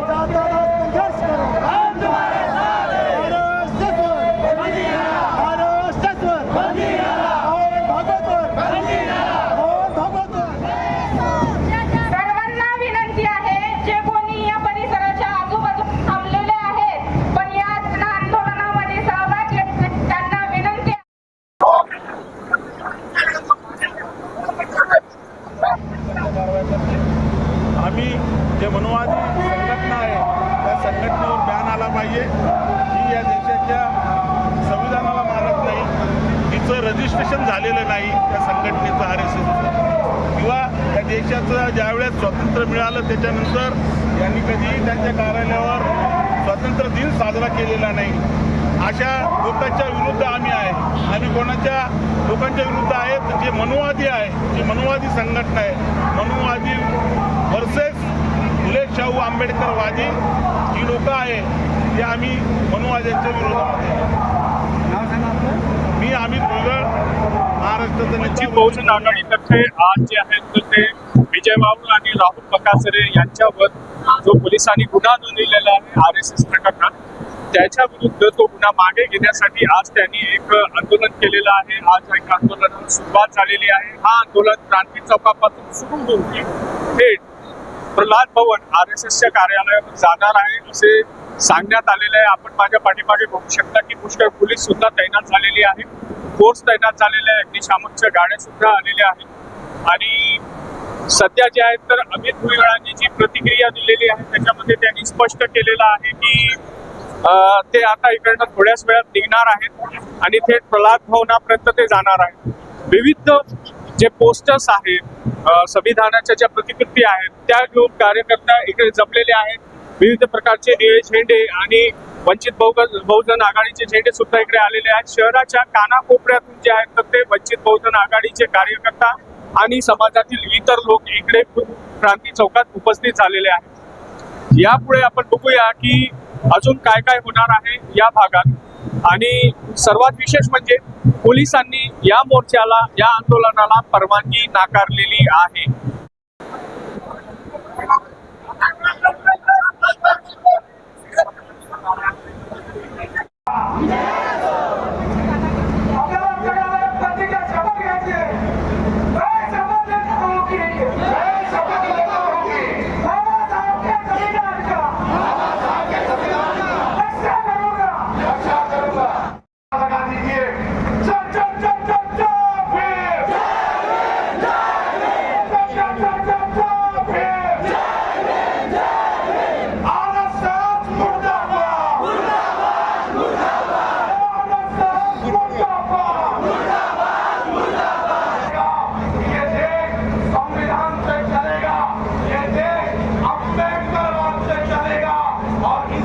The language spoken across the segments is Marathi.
Cho. या देशाचं ज्यावेळेस स्वातंत्र्य मिळालं त्याच्यानंतर यांनी कधीही त्यांच्या कार्यालयावर स्वातंत्र्य दिन साजरा केलेला नाही. अशा लोकांच्या विरुद्ध आम्ही आहे. आम्ही कोणाच्या लोकांच्या विरुद्ध आहेत जे मनुवादी आहे जी मनुवादी संघटना आहे. मनुवादी वर्सेस फुले शाहू आंबेडकरवादी जी लोक आहे ते आम्ही मनुवाद्यांच्या विरोधामध्ये आहे. मी अमित भुजबळ वंचित बहुजन आघाडीतर्फे आज जे आहेत तर ते विजय बाबू आणि राहुल बकासरे यांच्यावर जो पोलिसांनी गुन्हा नोंदवलेला आहे आर एस एस प्रकरणात त्याच्या विरुद्ध तो गुन्हा मागे घेण्यासाठी आज त्यांनी एक आंदोलन केलेलं आहे. आज एक आंदोलनाला सुरुवात झालेली आहे. हा आंदोलन क्रांती चौकापासून सुरू होऊन थेट प्रल्हाद भवन आर एस एसच्या कार्यालयावर जाणार आहे असे सांगण्यात आलेलं आहे. आपण माझ्या पाठीमागे बघू शकता की पुष्कळ पोलीस सुद्धा तैनात झालेली आहे. फोर्स तैनात झालेले आहे. अग्निशामकच्या गाड्या सुद्धा आलेल्या आहेत. आणि सध्या जे आहेत तर अमित भुजबळांनी जी प्रतिक्रिया दिलेली आहे त्याच्यामध्ये त्यांनी स्पष्ट केलेलं आहे की ते आता इकडनं थोड्याच वेळात निघणार आहेत आणि थेट प्रल्हाद भवनापर्यंत ते जाणार आहेत. विविध जे पोस्टर्स आहेत संविधानाच्या ज्या प्रतिकृती आहेत त्या घेऊन कार्यकर्ता इकडे जमलेले आहेत. विविध प्रकारचे निळे झेंडे आणि वंचित बहुजन बहुजन आघाडीचे झेंडे सुद्धा इकडे आलेले आहेत. शहराच्या कानाकोपऱ्यातून जे आहेत तर ते वंचित बहुजन आघाडीचे कार्यकर्ता आणि समाजातील इतर लोक इकडे क्रांती चौकात उपस्थित झालेले आहेत. यापुढे आपण बघूया की अजून काय काय होणार आहे या भागात. आणि सर्वात विशेष म्हणजे पोलिसांनी या मोर्चाला या आंदोलनाला परवानगी नाकारलेली आहे. चल चल चल चल चल are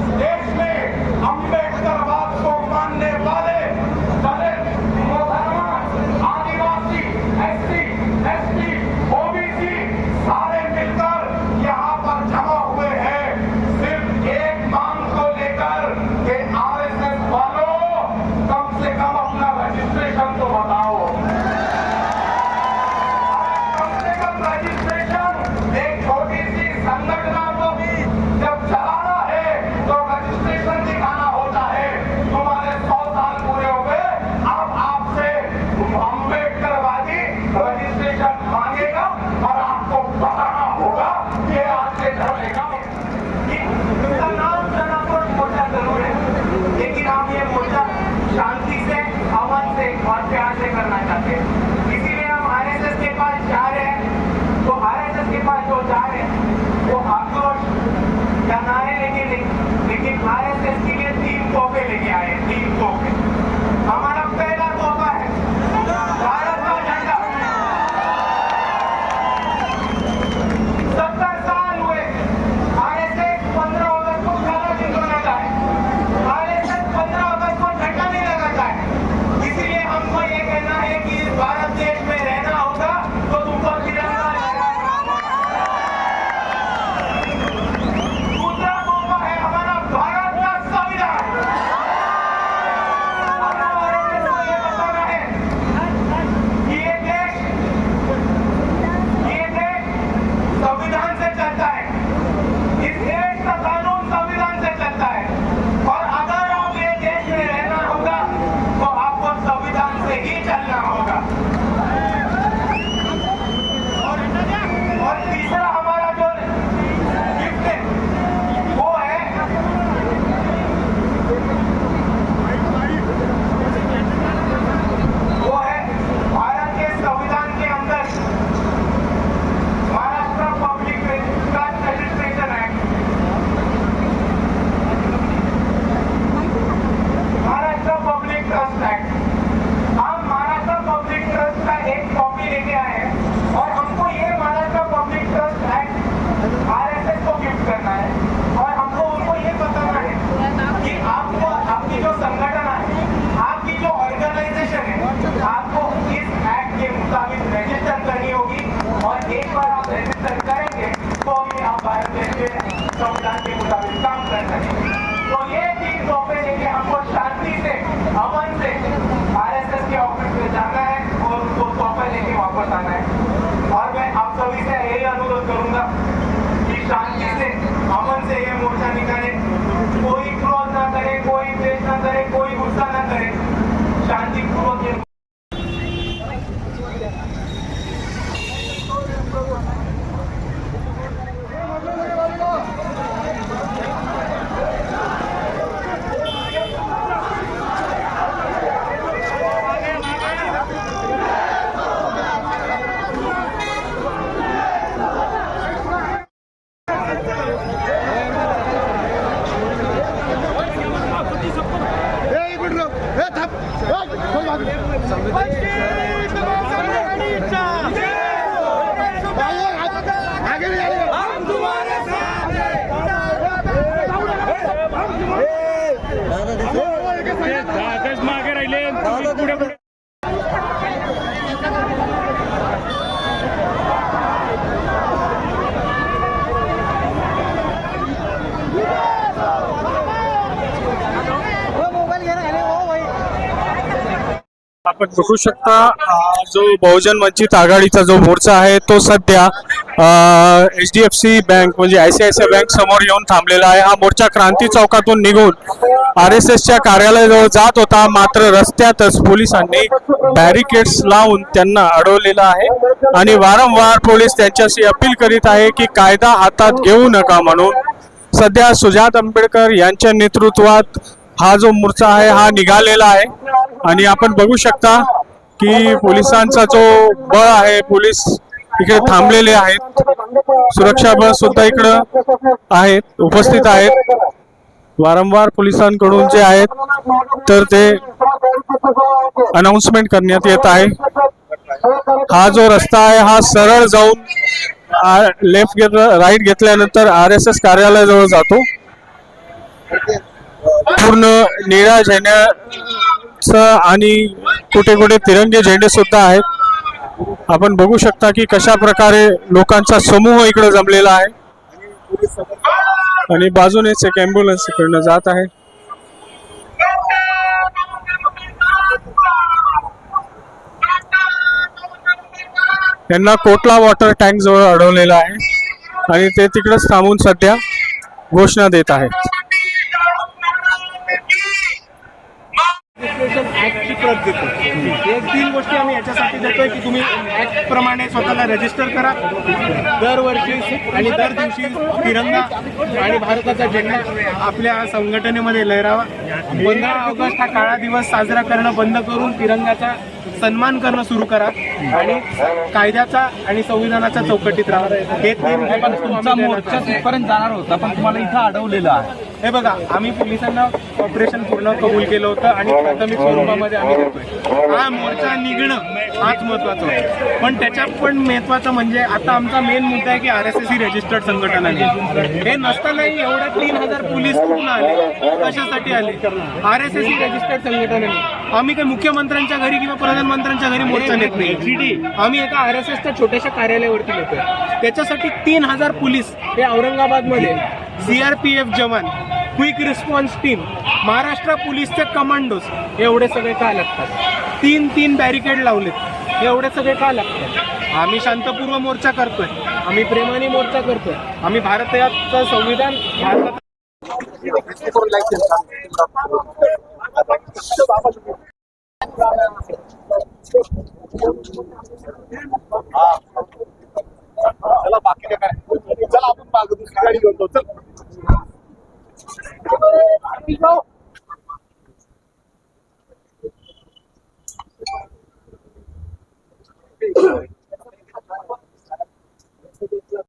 शांति से अमन से आरएसएस के ऑफिस में जाना है और उनको तोहफे लेके वापस आना है और मैं आप सभी से यही अनुरोध करूंगा कि शांति से अमन से ये मोर्चा निकाले कोई क्रोध ना करे कोई द्वेष ना करे कोई गुस्सा ना करे शांतिपूर्वक ये ए, एक मिनिट राव. ए, थांब. ए, चल मागे. आपण बघू शकता जो बहुजन वंचित आघाडीचा जो मोर्चा आहे तो सध्या H D F C bank म्हणजे I C I C I bank समोर येऊन थांबलेला आहे. हा मोर्चा क्रांती चौकातून निघून आर एस एसच्या कार्यालयाजवळ जात होता. मात्र रस्त्यातच पोलिसांनी बॅरिकेड्स लावून त्यांना अडवलेलं आहे. आणि वारंवार पोलीस त्यांच्याशी अपील करीत आहे की कायदा हातात घेऊ नका म्हणून सध्या सुजात आंबेडकर यांच्या नेतृत्वात हा जो मोर्चा आहे हा निघालेला आहे. आणि आपण बघू शकता की पोलिसांचा जो बळ आहे पोलीस इकडे थांबलेले आहेत. सुरक्षा बळ सुद्धा इकडं आहेत उपस्थित आहेत. वारंवार पोलिसांकडून जे आहेत तर ते अनाउन्समेंट करण्यात येत आहे. हा जो रस्ता आहे हा सरळ जाऊन लेफ्ट घेत राईट घेतल्यानंतर आर एस एस कार्यालयाजवळ जातो. पूर्ण निळ्या झेंड्याचं आणि कुठे कुठे तिरंगे झेंडे सुद्धा आहेत. आपण बघू शकता की कशा प्रकारे लोकांचा समूह इकडे जमलेला आहे. आणि बाजूनेच एक अँब्युलन्स इकडनं जात आहे. यांना कोटला वॉटर टँक जवळ अडवलेला आहे. आणि ते तिकडेच थांबून सध्या घोषणा देत आहेत. प्रत देतो. हे तीन गोष्टी आम्ही याच्यासाठी देतोय की तुम्ही ऍक्ट प्रमाणे स्वतःला रजिस्टर करा. दरवर्षी आणि दर दिवशी तिरंगा आणि भारताचा झेंडा आपल्या संघटनेमध्ये लहरावा. पंधरा ऑगस्ट हा काळा दिवस साजरा करणं बंद करून तिरंगाचा सन्मान करणं सुरू करा. आणि कायद्याचा आणि संविधानाच्या चौकटीत राहा. हे तीन तुमचा मोर्चा तिथपर्यंत जाणार होता पण तुम्हाला इथं अडवलेलं आहे. हे बघा आम्ही पोलिसांना ऑपरेशन पूर्ण कबूल केलं होतं आणि प्राथमिक स्वरूपामध्ये आम्ही करतोय हा मोर्चा निघणं हाच महत्त्वाचा होता पण त्याच्यात पण महत्वाचं म्हणजे आता आमचा मेन मुद्दा आहे की आर एस एस ही रजिस्टर्ड संघटना नाही हे नसतानाही एवढे तीन हजार पोलीस कुठून आले? कशासाठी आले? आर एस एस ही रजिस्टर्ड संघटना नाही आम्ही काही मुख्यमंत्र्यांच्या घरी किंवा प्रधानमंत्र्यांच्या घरी मोर्चा नेत नाही आम्ही एका आर एस एसच्या छोट्याशा कार्यालयावरती नेतोय. त्याच्यासाठी तीन हजार पोलीस हे औरंगाबादमध्ये सीआरपीएफ जवान क्विक रिस्पॉन्स टीम महाराष्ट्र पोलीसचे कमांडोज एवढे सगळे का लागतात? तीन तीन बॅरिकेड लावलेत. एवढे सगळे का लागतात? आम्ही शांतपूर्व मोर्चा करतोय. आम्ही प्रेमाने मोर्चा करतोय. आम्ही भारताचं संविधान भारतात चला बाकी काय चला आपण मागं दुसरी गाडी घेऊन जाऊ. चल.